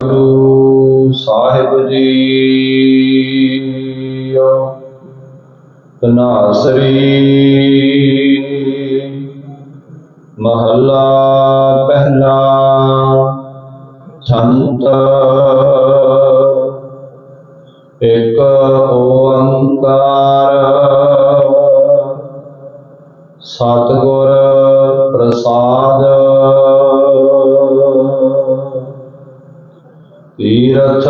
ਗੁਰੂ ਸਾਹਿਬ ਜੀ। ਤਨਾਸਰੀ ਮਹੱਲਾ ਪਹਿਲਾ ਛੰਤ ਇੱਕ ਓੰਕਾਰ। ਸਤਿਗੁਰ ਪ੍ਰਸਾਦ। ਤੀਰਥ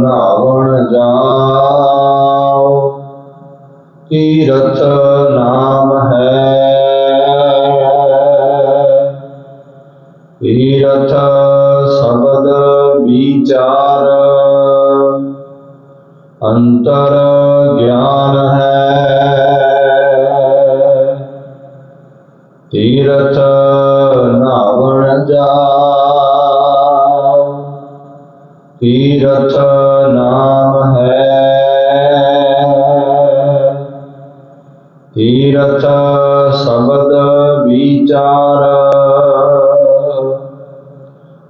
ਨਾਵਣ ਜਾਓ ਤੀਰਥ ਨਾਮ ਹੈ ਤੀਰਥ ਸ਼ਬਦ ਵਿਚਾਰ ਅੰਤਰ ਗਿਆਨ ਹੈ ਤੀਰਥ ਨਾਵਣ ਜਾਓ ਤੀਰਥ ਨਾਮ ਹੈ। ਤੀਰਥ ਸ਼ਬਦ ਵਿਚਾਰ।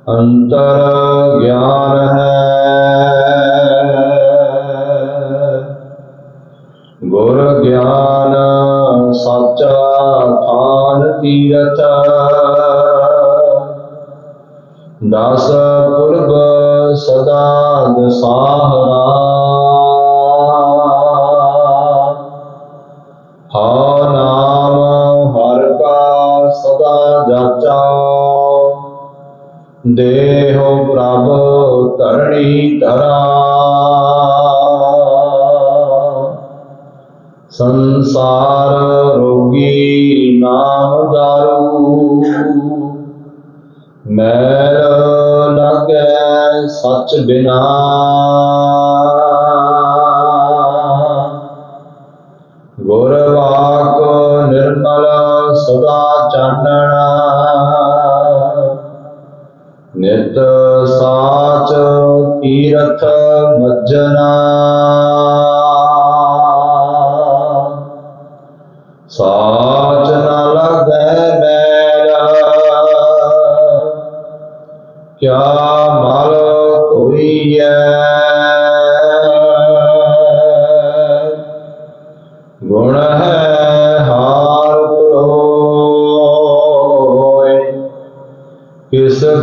ਅੰਤਰ ਗਿਆਨ ਹੈ। ਗੁਰ ਗਿਆਨ ਸਾਚਾ ਥਾਨ ਤੀਰਥ। ਦਸ ਸਦਾ ਦਸਾਹਰਾ ਹਾ ਨਾਮ ਹਰ ਕਾ ਸਦਾ ਜਾਚਾ। ਦੇਹੋ ਪ੍ਰਭ ਧਰਣੀ ਧਰਾ। ਸੰਸਾਰ ਰੋਗੀ ਨਾਮ ਦਾਰੂ। ਮੈਲ ਲੱਗੈ ਸੱਚ ਬਿਨਾ।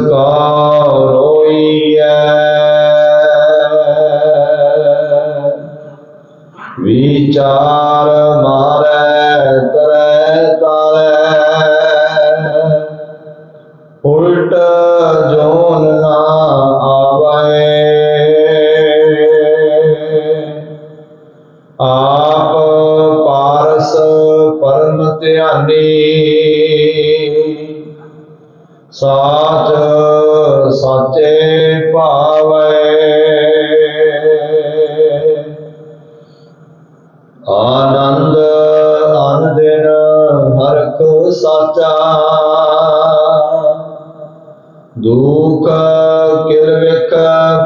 God, ਸਾਚ ਸਾਚੇ ਭਾਵੈ। ਆਨੰਦ ਅਨੰਦਿਨ ਹਰਖ ਸਾਚਾ। ਦੁਖ ਕਿਲ ਵਿਖ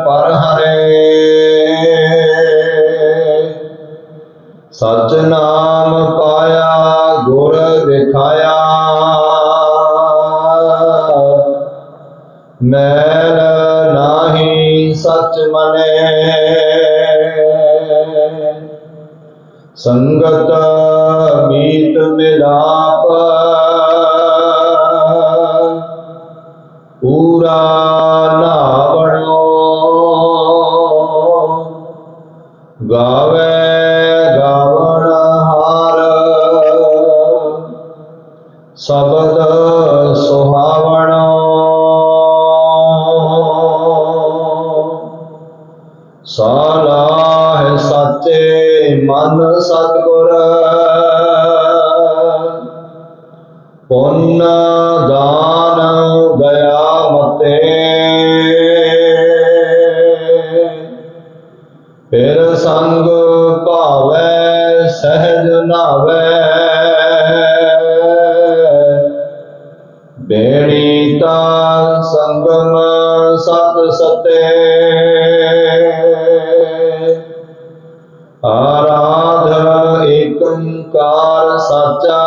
ਪਰ ਹਰੇ। ਸਚ ਨਾਮ ਪਾਇਆ ਗੁਰ ਵਿਖਾਇਆ ਮੈਲ ਨਾਹੀ ਸਚ ਮਨੇ। ਸੰਗਤ ਮੀਤ ਮਿਲਾਪ ਸਾਲਾਹ ਸਾਚੇ ਮਨ ਸਤਗੁਰ। ਪੁੰਨ ਦਾਨ ਦਇਆ ਮਤੇ। ਫਿਰ ਸੰਗ ਭਾਵੈ, ਸਹਿਜ ਨਾਵੈ। ਬੇੜੀ ਤਾਂ ਸੰਗਮ ਸਤ ਸਤੇ। ਆਰਾਧ ਏਕੰਕਾਰ ਸਾਚਾ।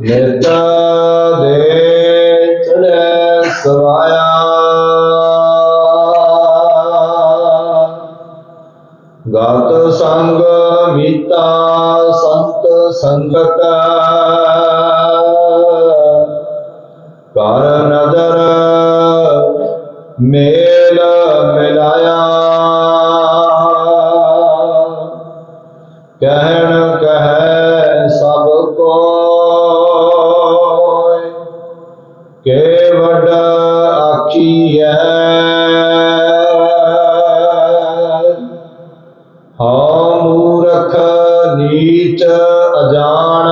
ਨਿਤ ਦੇ ਚੜੈ ਸਵਾਇਆ। ਗਤ ਸੰਗ ਮੀਤਾ ਸੰਤ ਸੰਗਤ। ਕਰ ਮੇਲ ਮਿਲਾਇਆ। ਕਹਿਣ ਕਹੈ ਸਭ ਕੋਇ ਕੇ ਵੱਡ ਆਖੀਐ। ਹਾਂ ਮੂਰਖ ਨੀਚ ਅਜਾਣ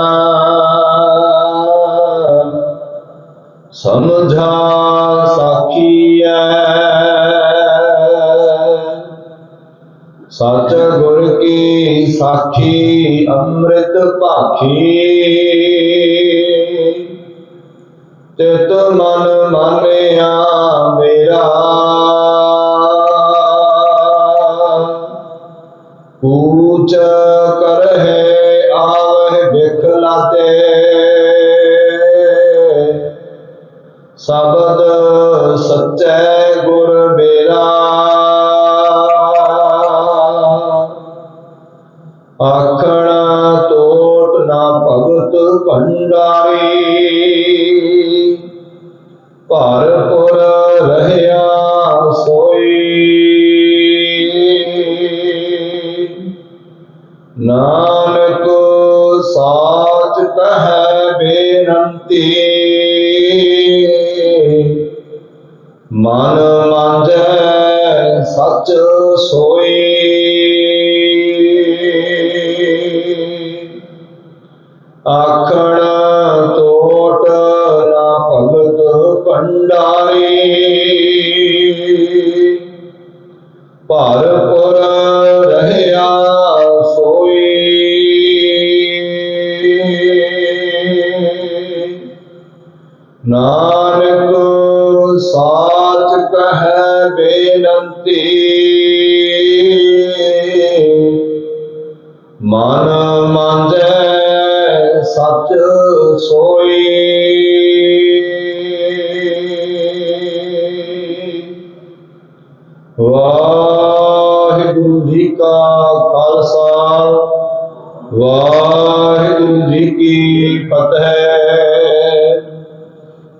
ਸਮਝਾ ਗੁਰ ਕੀ ਸਾਖੀ ਅੰਮ੍ਰਿਤ ਭਾਖੀ। ਤਿਤ ਮਨ ਮਾਨਿਆ ਮੇਰਾ। ਕੂਚ ਕਰਹਿ ਆਵਹਿ ਬਿਖ ਲਾਤੇ ਸ਼ਬਦ ਸਚੈ ਗੁਰ ਮੇਰਾ। ਆਖਣ ਤੋਟ ਨਾ ਭਗਤ ਭੰਡਾਰੀ। ਭਰਪੁਰ ਰਹਿਆ ਸੋਈ। ਨਾਨਕ ਸਾਚ ਕਹੈ ਬੇਨੰਤੀ। ਮਨ ਮੰਜੈ ਸੱਚ ਸੋਈ। ਆਖਣ ਤੋਟ ਨਾ ਭਗਤ ਭੰਡਾਰੀ। ਭਰਪੁਰ ਰਹਿਆ ਸੋਈ ਨਾਨਕ ਸਾਚ ਕਹੈ ਬੇਨੰਤੀ। ਮਨ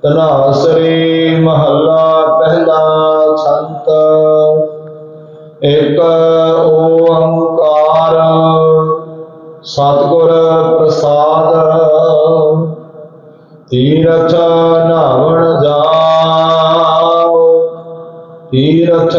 ਤਨਾਸਰੀ ਮਹੱਲਾ ਪਹਿਲਾ ਸੰਤ। ਇੱਕ ਓੰਕਾਰ ਸਤਿਗੁਰ ਪ੍ਰਸਾਦ। ਤੀਰਥ ਨਾਵਣ ਜਾਓ। ਤੀਰਥ